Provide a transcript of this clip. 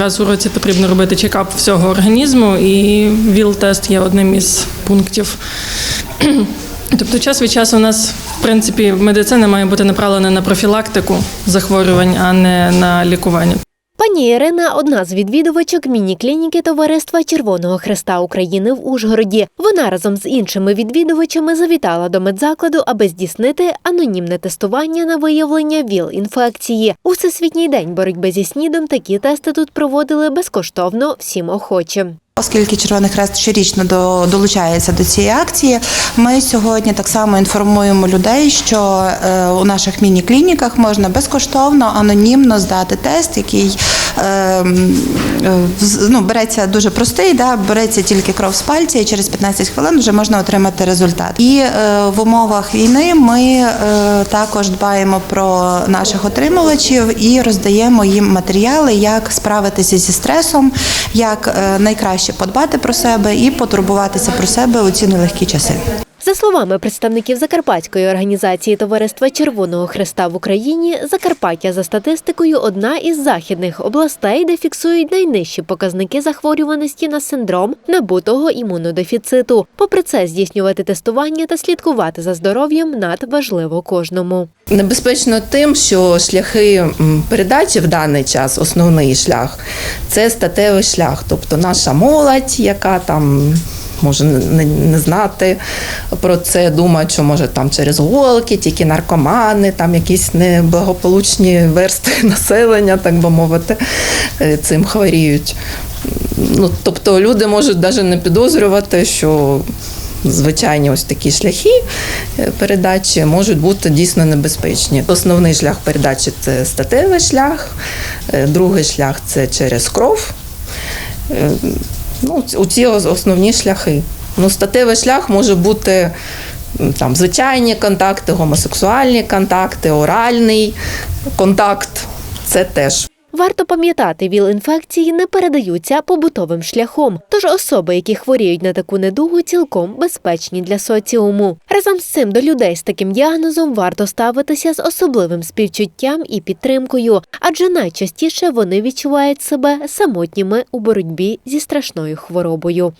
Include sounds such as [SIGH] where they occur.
Раз у році потрібно робити чекап всього організму, і ВІЛ-тест є одним із пунктів. [CLEARS THROAT] Тобто, час від часу у нас, в принципі, медицина має бути направлена на профілактику захворювань, а не на лікування. Пані Ірина одна з відвідувачок міні-клініки Товариства Червоного Хреста України в Ужгороді. Вона разом з іншими відвідувачами завітала до медзакладу, аби здійснити анонімне тестування на виявлення ВІЛ-інфекції. У всесвітній день боротьби зі снідом такі тести тут проводили безкоштовно всім охочим. Оскільки Червоний Хрест щорічно до, долучається до цієї акції, ми сьогодні так само інформуємо людей, що е, у наших міні-клініках можна безкоштовно, анонімно здати тест, який ну, береться дуже простий, да, береться тільки кров з пальця, і через 15 хвилин вже можна отримати результат. І е, в умовах війни ми е, також дбаємо про наших отримувачів і роздаємо їм матеріали, як справитися зі стресом, як е, найкраще подбати про себе і потурбуватися про себе у ці нелегкі часи. За словами представників Закарпатської організації Товариства Червоного Хреста в Україні, Закарпаття за статистикою одна із західних областей, де фіксують найнижчі показники захворюваності на синдром набутого імунодефіциту. Попри це, здійснювати тестування та слідкувати за здоров'ям надважливо кожному. Небезпечно тим, що шляхи передачі в даний час, основний шлях, це статевий шлях. Тобто наша молодь, яка там може не, не знати про це, думають, що може там через голки, тільки наркомани, там якісь неблагополучні верстви [LAUGHS] населення, так би мовити, е, цим хворіють. Ну, тобто люди можуть навіть не підозрювати, що звичайні ось такі шляхи е, передачі можуть бути дійсно небезпечні. Основний шлях передачі це статевий шлях, е, другий шлях це через кров. Ну, у ці основні шляхи. Ну, статевий шлях може бути там звичайні контакти, гомосексуальні контакти, оральний контакт. Це теж. Варто пам'ятати, ВІЛ-інфекції не передаються побутовим шляхом, тож особи, які хворіють на таку недугу, цілком безпечні для соціуму. Разом з цим до людей з таким діагнозом варто ставитися з особливим співчуттям і підтримкою, адже найчастіше вони відчувають себе самотніми у боротьбі зі страшною хворобою.